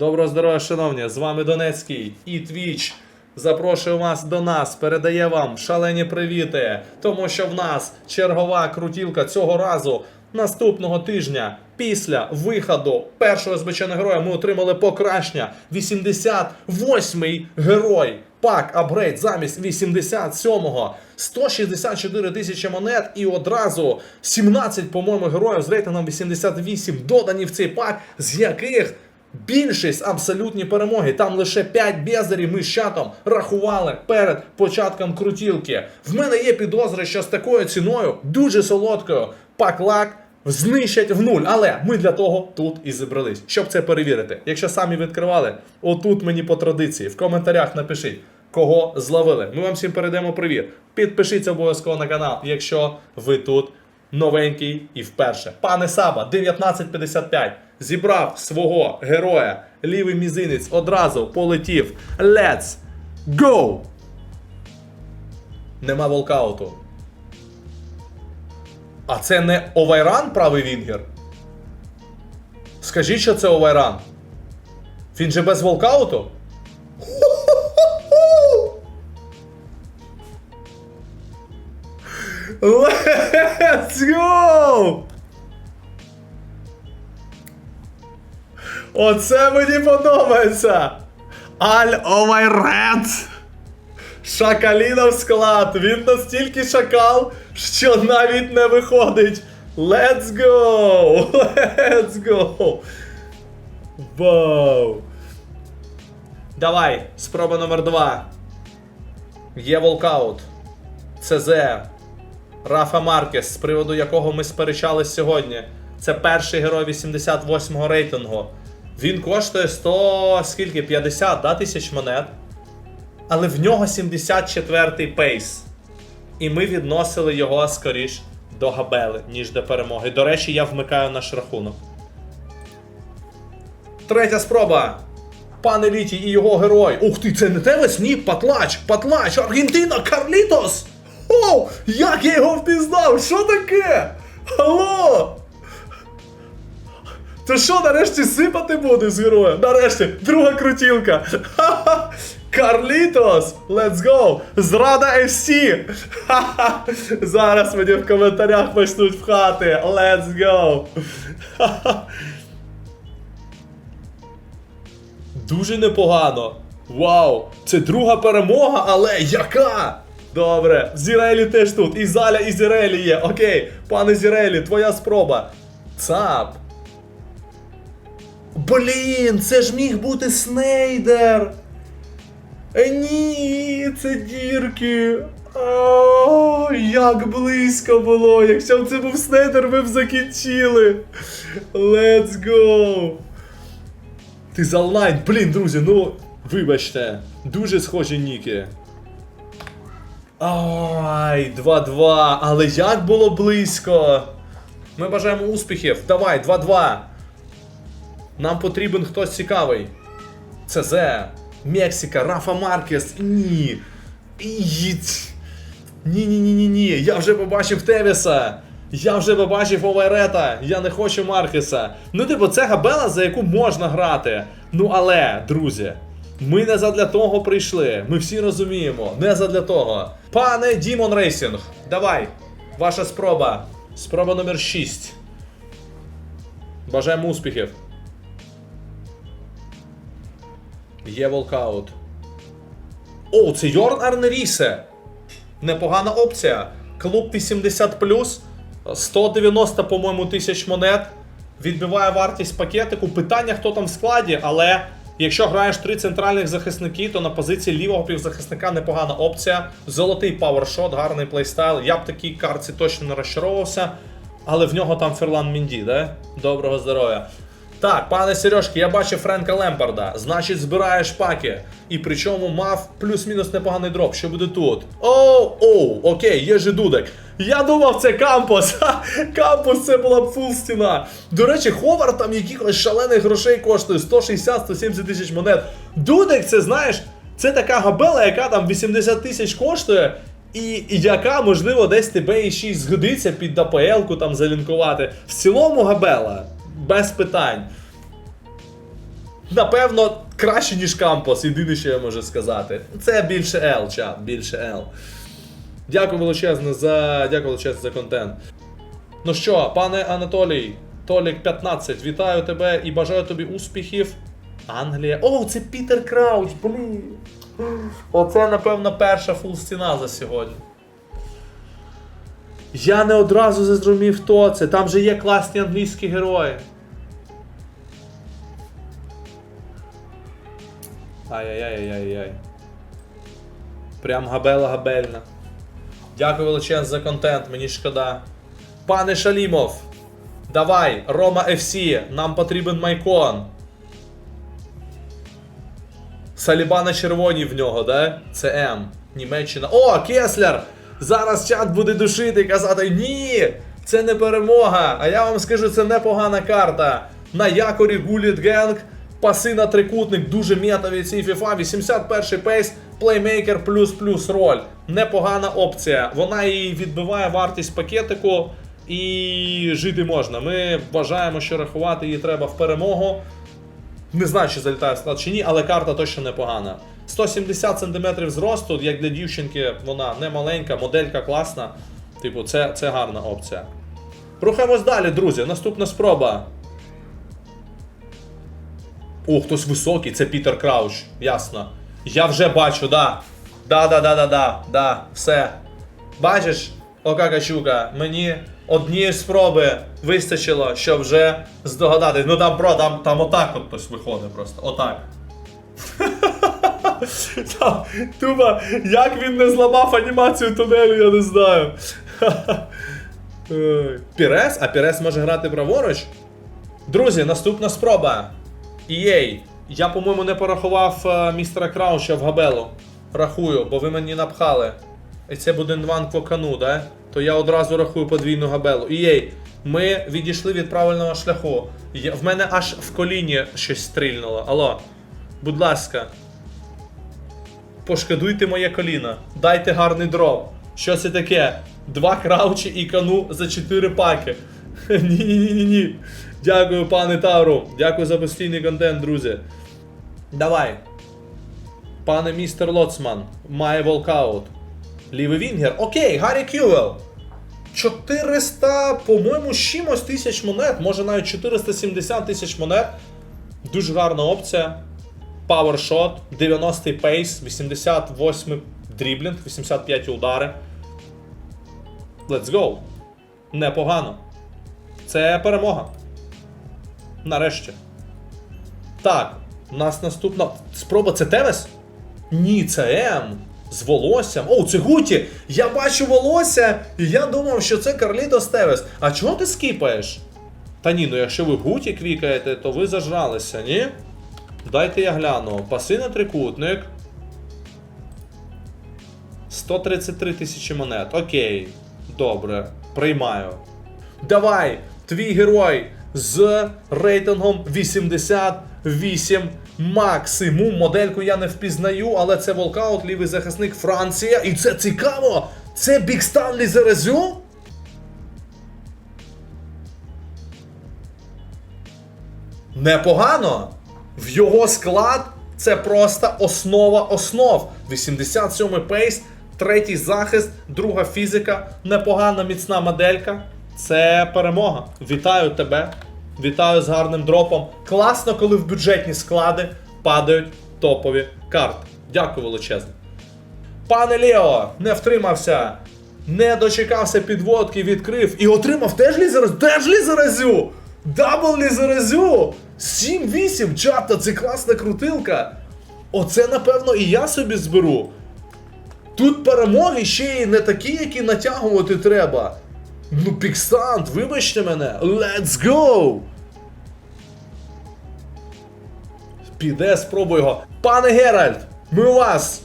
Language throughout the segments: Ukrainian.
Доброго здоров'я, шановні! З вами Донецький і Твіч. Запрошую вас до нас, передає вам шалені привіти, тому що в нас чергова крутілка цього разу наступного тижня. Після виходу першого звичайного героя ми отримали покращення 88-й герой. Пак апгрейд замість 87-го 164 тисячі монет і одразу 17, по-моєму, героїв з рейтингом 88 додані в цей пак, з яких більшість абсолютні перемоги. Там лише 5 бездарів ми з чатом рахували перед початком крутілки. В мене є підозри, що з такою ціною, дуже солодкою, пак-лак знищать в нуль. Але ми для того тут і зібрались, щоб це перевірити. Якщо самі відкривали, отут мені по традиції, в коментарях напишіть, кого зловили. Ми вам всім передаємо привіт. Підпишіться обов'язково на канал, якщо ви тут новенький і вперше. Пане Саба, 1955, зібрав свого героя, лівий мізинець одразу полетів. Let's go! Нема волкауту. А це не Овайран правий Вінгер? Скажіть, що це Овайран. Він же без волкауту? Let's go! Оце мені подобається! Аль Овайред! Шакалінов склад! Він настільки шакал, що навіть не виходить. Let's go! Let's go! Вау! Давай, спроба номер два. Є волкаут. ЦЗ. Рафа Маркес, з приводу якого ми сперечались сьогодні. Це перший герой 88-го рейтингу. Він коштує 100 скільки? 50 да, тисяч монет. Але в нього 74-й пейс. І ми відносили його скоріш до Габели, ніж до перемоги. До речі, я вмикаю наш рахунок. Третя спроба. Пане Літі і його герой. Ух ти, це не Тевес? Ні, Патлач, Патлач, Аргентина, Карлітос! О, як я його впізнав? Що таке? Алло! То що, нарешті сипати буде з героя? Нарешті, друга крутілка. Ха-ха! Карлітос! Let's go! Зрада FC! Ха-ха! Зараз мені в коментарях почнуть пхати. Let's go! Ха-ха! Дуже непогано. Вау! Це друга перемога, але яка? Добре, Зірелі теж тут. І Заля, і Зірелі є. Окей, пане Зірелі, твоя спроба. Цап. Блін, це ж міг бути Снейдер. Е, ні, це дірки. О, як близько було. Якщо б це був Снейдер, ми б закінчили. Let's go. Ти за онлайн. Блін, друзі, ну вибачте, дуже схожі ніки. Ай, 2-2. Але як було близько. Ми бажаємо успіхів. Давай, 2-2. Нам потрібен хтось цікавий. ЦЗ, Мексика, Рафа Маркес. Ні. Ні-ні-ні-ні-ні. Я вже побачив Тевіса. Я вже побачив Овайрета. Я не хочу Маркеса. Ну, типу, це габела, за яку можна грати. Ну але, друзі, ми не задля того прийшли. Ми всі розуміємо. Не задля того. Пане Дімон Рейсінг, давай. Ваша спроба. Спроба номер 6. Бажаємо успіхів. Є волкаут. О, це Йорн Арнерісе. Непогана опція. Клуб 80 190, по-моєму, тисяч монет. Відбиває вартість пакетику. Питання, хто там в складі, але якщо граєш три центральних захисники, то на позиції лівого півзахисника непогана опція. Золотий пауершот, гарний плейстайл. Я б такій картці точно не розчаровувався. Але в нього там Ферлан Мінді, да? Доброго здоров'я. Так, пане Сережки, я бачив Френка Лемпарда. Значить, збираєш паки. І причому мав плюс-мінус непоганий дроп. Що буде тут? Оу, оу, окей, є же дудек. Я думав, це кампус. Ха, кампус це була б фул стіна. До речі, ховар там якихось шалених грошей коштує 160-170 тисяч монет. Дудек, це знаєш, це така габела, яка там 80 тисяч коштує. І, яка, можливо, десь тебе і 6 згодиться під АПЛ-ку там залінкувати. В цілому габела, без питань. напевно, краще, ніж Кампос, єдине, що я можу сказати. Це більше L, чат, більше L. Дякую величезне за. Дякую величезне за контент. Ну що, пане Анатолій, Толік 15, вітаю тебе і бажаю тобі успіхів. Англія. О, це Пітер Крауч, блін. Оце, напевно, перша фул стіна за сьогодні. Я не одразу зрозумів, хто це. Там же є класні англійські герої. Ай-яй-яй-яй-яй. Прям габела габельна. Дякую величезно за контент, мені шкода. Пане Шалімов, давай, Рома FC, нам потрібен майкон. Салібана червоні в нього, да? Це М. Німеччина. О, Кеслер! Зараз чат буде душити і казати: ні! Це не перемога! А я вам скажу, це непогана карта. На якорі Гуліт Генг, паси на трикутник, дуже метові ці FIFA, 81 пейс, плеймейкер плюс плюс роль. Непогана опція. Вона її відбиває вартість пакетику і жити можна. Ми вважаємо, що рахувати її треба в перемогу. Не знаю, чи залітає склад чи ні, але карта точно непогана. 170 см зросту, як для дівчинки, вона не маленька, моделька класна. Типу, це, це гарна опція. Рухаємось далі, друзі. Наступна спроба. О, хтось високий, це Пітер Крауч. Ясно. Я вже бачу, да. Да, да, все. Бачиш, ока качука, мені однієї спроби вистачило, щоб вже здогадати. Ну там, бро, там, там отак от хтось виходить просто. Отак. Там, Тупо, як він не зламав анімацію тунелю, я не знаю. Пірес? А Пірес може грати праворуч? Друзі, наступна спроба. EA. Я, по-моєму, не порахував е, містера Крауча в Габелу. Рахую, бо ви мені напхали. І це буде Нван Квокану, да? То я одразу рахую подвійну габелу. EA, ми відійшли від правильного шляху. Я, в мене аж в коліні щось стрільнуло. Алло, будь ласка. Пошкодуйте моє коліно. Дайте гарний дров. Що це таке? Два краучі і кану за 4 паки. Ні-ні-ні-ні. Дякую, пане Тавру. Дякую за постійний контент, друзі. Давай. Пане містер Лоцман, має волкаут. Лівий Вінгер. Окей, Гаррі Кювел. 400, по-моєму, чимось тисяч монет, може навіть 470 тисяч монет. Дуже гарна опція. Powershot, 90 пейс, 88 дріблінг, 85 удари. Let's go. Непогано. Це перемога. Нарешті. Так, у нас наступна спроба це Тевес? Ні, це М. З волоссям. О, це Гуті! Я бачу волосся, і я думав, що це Карлітос Тевес. А чого ти скіпаєш? Та ні, ну якщо ви Гуті квікаєте, то ви зажралися, ні? Дайте я гляну. Паси на трикутник. 133 тисячі монет. Окей. Добре. Приймаю. Давай! Твій герой з рейтингом 88 максимум. Модельку я не впізнаю, але це волкаут, лівий захисник Франція. І це цікаво! Це Бік Станлі Зерезю? Непогано. В його склад це просто основа основ. 87 пейс, третій захист, друга фізика, непогана міцна моделька. Це перемога. Вітаю тебе. Вітаю з гарним дропом. Класно, коли в бюджетні склади падають топові карти. Дякую величезно. Пане Лео, не втримався, не дочекався підводки, відкрив і отримав теж лізерезю. Теж лізерезю! Дабл лізерезю! 7-8, чата, це класна крутилка. Оце, напевно, і я собі зберу. Тут перемоги ще й не такі, які натягувати треба. Ну, Піксант, вибачте мене. Let's go! Піде, спробуй його. Пане Геральт, ми у вас!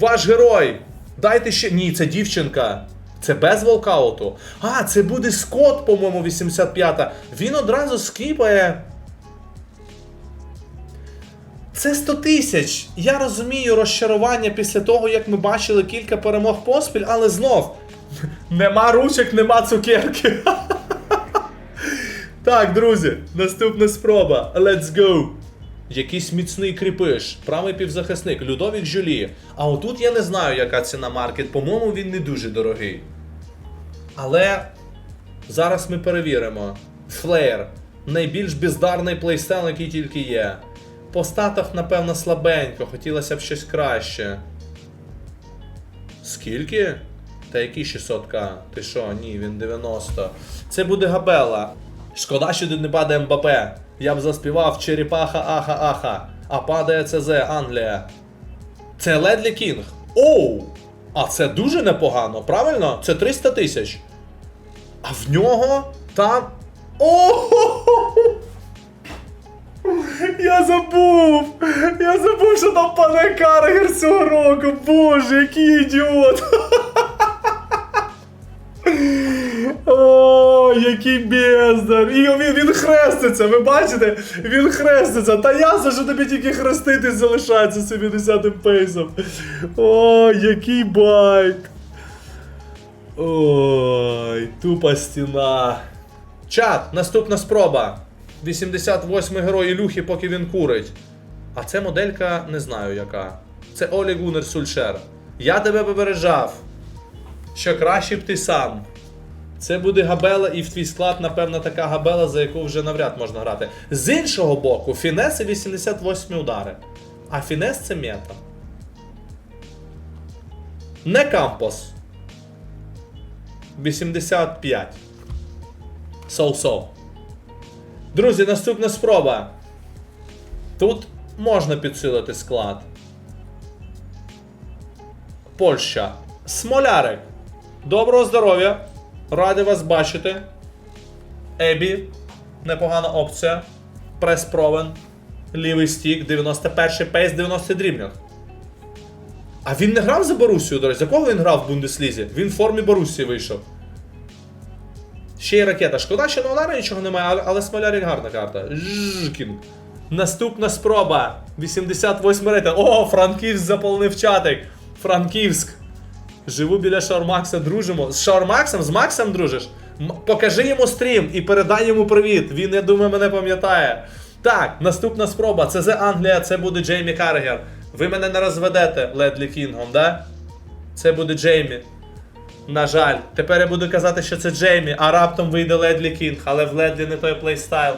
Ваш герой! Дайте ще. Ні, це дівчинка. Це без волкауту. А, це буде Скотт, по-моєму, 85-та. Він одразу скіпає. Це 100 тисяч. Я розумію розчарування після того, як ми бачили кілька перемог поспіль, але знов. Нема ручок, нема цукерки. Так, друзі, наступна спроба. Let's go. якийсь міцний кріпиш, правий півзахисник, Людовік Жюлі. А отут я не знаю, яка ціна маркет. По-моєму, він не дуже дорогий. Але зараз ми перевіримо. Флеєр. Найбільш бездарний плейстайл, який тільки є. По статах, напевно, слабенько, хотілося б щось краще. Скільки? Та який 600к? Ти що? Ні, він 90. Це буде Габела. Шкода, що тут не падає МБП. Я б заспівав Черепаха Аха Аха. А падає ЦЗ Англія. Це Ледлі Кінг. Оу! А це дуже непогано, правильно? Це 300 тисяч. А в нього там. О! Я забув! Я забув, що там пане Каргер цього року. Боже, який ідіот! який бездар! І він, він хреститься, ви бачите? Він хреститься. Та ясно, що тобі тільки хреститись залишається 70-м пейсом. О, який байк! Ой, тупа стіна. Чат, наступна спроба. 88 герой Ілюхи, поки він курить. А це моделька не знаю яка. Це Олі Гунер Сульшер. Я тебе попереджав. Що краще б ти сам. Це буде габела, і в твій склад, напевно, така габела, за яку вже навряд можна грати. З іншого боку, фінес і 88 удари. А фінес це мета. Не кампос. 85. Соу-соу. Друзі, наступна спроба. Тут можна підсилити склад. Польща. Смолярик. Доброго здоров'я. Ради вас бачити. Ебі. Непогана опція. Прес провен. Лівий стік, 91 пейс, 90 дрібних. А він не грав за Борусію, до речі. За кого він грав в Бундеслізі? Він в формі Борусії вийшов. Ще й ракета. Шкода, що удари нічого немає, але, Смолярик гарна карта. Жкін. Наступна спроба. 88 рейтинг. О, Франківськ заполонив чатик. Франківськ. Живу біля Шаурмакса, дружимо. З Шаурмаксом, з Максом дружиш? Покажи йому стрім і передай йому привіт. Він, я думаю, мене пам'ятає. Так, наступна спроба. Це за Англія, це буде Джеймі Каргер. Ви мене не розведете Ледлі Кінгом, да? Це буде Джеймі. На жаль, тепер я буду казати, що це Джеймі, а раптом вийде Ледлі Кінг, але в Ледлі не той плейстайл.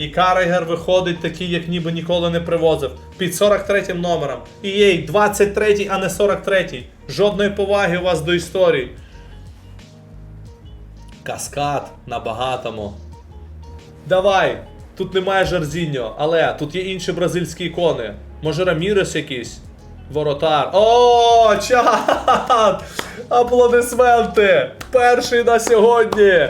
І Карегер виходить такий, як ніби ніколи не привозив. Під 43 номером. І їй 23-й, а не 43-й. Жодної поваги у вас до історії. Каскад на багатому. Давай! Тут немає Жарзіньо, але тут є інші бразильські ікони. Може Рамірес якийсь? Воротар. О, чат! Аплодисменти! Перший на сьогодні!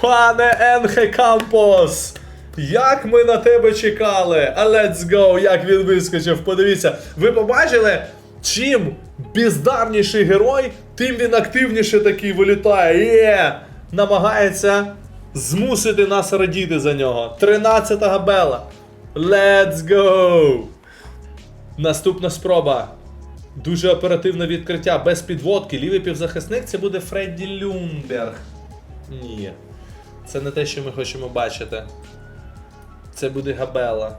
Пане Енхе Кампос! Як ми на тебе чекали! А let's go! Як він вискочив! Подивіться, ви побачили, чим бездарніший герой, тим він активніше такий вилітає. Є! Намагається змусити нас радіти за нього. 13-та габела. Let's go! Наступна спроба. Дуже оперативне відкриття без підводки. Лівий півзахисник це буде Фредді Люмберг. Ні. Це не те, що ми хочемо бачити. Це буде Габела.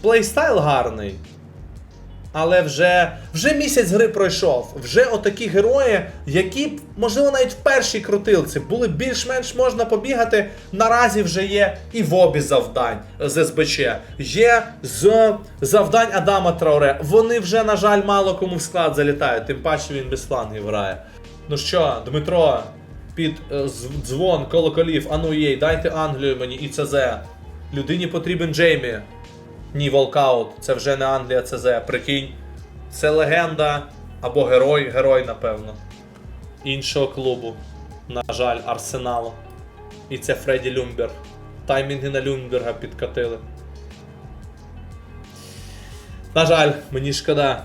Плейстайл гарний. Але вже, вже місяць гри пройшов. Вже отакі герої, які, можливо, навіть в першій крутилці були більш-менш можна побігати. Наразі вже є і в обі завдань з СБЧ. Є з завдань Адама Трауре. Вони вже, на жаль, мало кому в склад залітають, тим паче він без флангів грає. Ну що, Дмитро, під е, дзвон колоколів, ану єй, дайте Англію мені і ЦЗ. Людині потрібен Джеймі. Ні, волкаут, це вже не Англія, ЦЗ, прикинь. Це легенда або герой, герой, напевно. Іншого клубу. На жаль, Арсеналу. І це Фредді Люмберг. Таймінги на Люмберга підкатили. На жаль, мені шкода.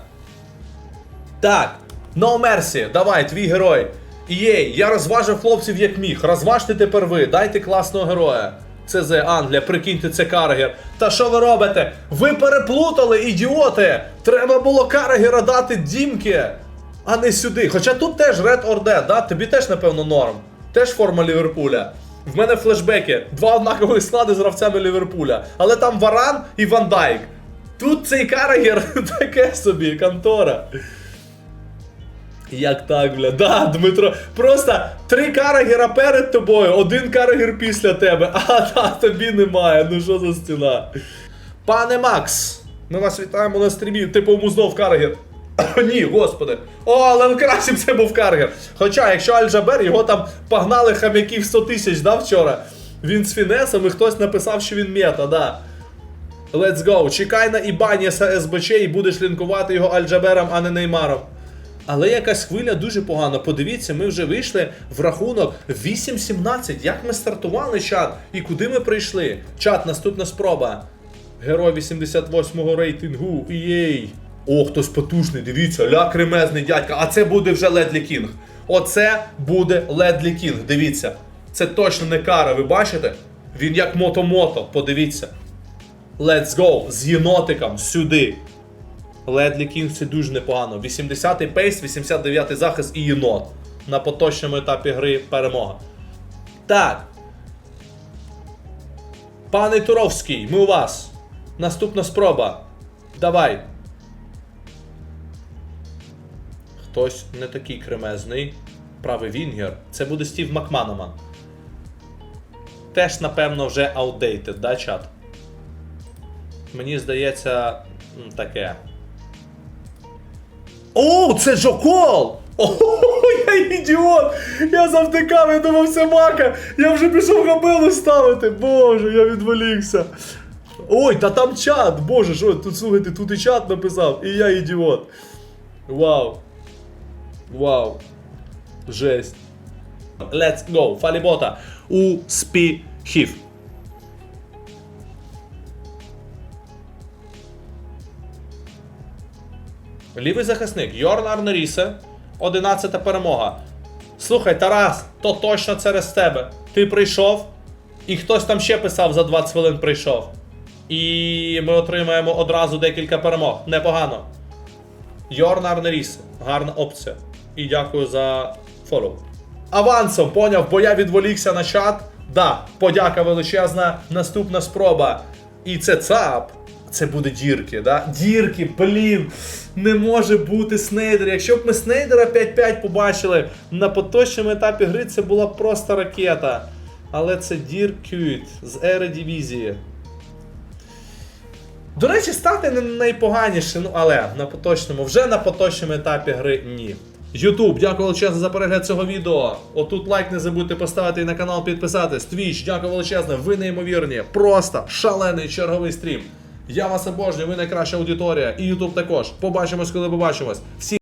Так, No Mercy, давай, твій герой. Єй, я розважив хлопців як міг. Розважте тепер ви, дайте класного героя. Це Зе Англія, прикиньте, це Каргер. Та що ви робите? Ви переплутали, ідіоти! Треба було Каргера дати дімки, а не сюди. Хоча тут теж or Dead, да? Тобі теж, напевно, норм. Теж форма Ліверпуля. В мене флешбеки. Два однакових склади з гравцями Ліверпуля. Але там Варан і Ван Дайк. Тут цей карагер таке собі, контора. Як так, бля? Да, Дмитро. Просто три карагера перед тобою, один карагер після тебе, а та тобі немає. Ну що за стіна? Пане Макс, ми вас вітаємо на стрімі. Ти повмузнув карагер. Ні, господи. О, але краще б це був каргер. Хоча, якщо Аль-Джабер, його там погнали хам'яків 100 тисяч, да, вчора. Він з фінесом і хтось написав, що він мета, да. Let's go. Чекай на Ібаніса СБЧ і будеш лінкувати його Аль-Джабером, а не Неймаром. Але якась хвиля дуже погана. Подивіться, ми вже вийшли в рахунок 8-17. Як ми стартували чат і куди ми прийшли? Чат, наступна спроба. Герой 88-го рейтингу. Єй. О, хтось потужний, дивіться, ля кремезний дядька. А це буде вже Ледлі Кінг. Оце буде Ледлі Кінг. Дивіться. Це точно не кара, ви бачите? Він як мото-мото, подивіться. Let's go з єнотиком сюди. Ледлі Кінг це дуже непогано. 80-й пейс, 89-й захист і єнот. На поточному етапі гри перемога. Так. Пане Туровський, ми у вас. Наступна спроба. Давай. Хтось не такий кремезний. Правий Вінгер. Це буде Стів Макманаман. Теж, напевно, вже outdated, да, чат? Мені здається, таке. О, це Джокол! О, я ідіот! Я завтикав, я думав, це мака! Я вже пішов габелу ставити! Боже, я відволікся. Ой, та там чат! Боже, що тут слухайте, тут і чат написав, і я ідіот. Вау. Вау. Жесть. Let's go. Фалібота. Успіхів. Лівий захисник Йорн Арнерісе. 11 перемога. Слухай, Тарас, то точно через тебе. Ти прийшов, і хтось там ще писав за 20 хвилин прийшов. І ми отримаємо одразу декілька перемог. Непогано. Йорн Арнерісе. Гарна опція. І дякую за фоллоу. Авансом, поняв, бо я відволікся на чат. Да, подяка величезна. Наступна спроба. І це ЦАП. Це буде дірки, да? Дірки, блін. Не може бути Снейдер. Якщо б ми Снейдера 5-5 побачили на поточному етапі гри, це була просто ракета. Але це Діркют з Ери Дивізії. До речі, стати не найпоганіше, ну але на поточному, вже на поточному етапі гри ні. Ютуб, дякую величезно за перегляд цього відео. Отут лайк не забудьте поставити і на канал підписатись. Твіч, дякую величезно, ви неймовірні. Просто шалений черговий стрім. Я вас обожнюю, ви найкраща аудиторія. І Ютуб також. Побачимось, коли побачимось. Всі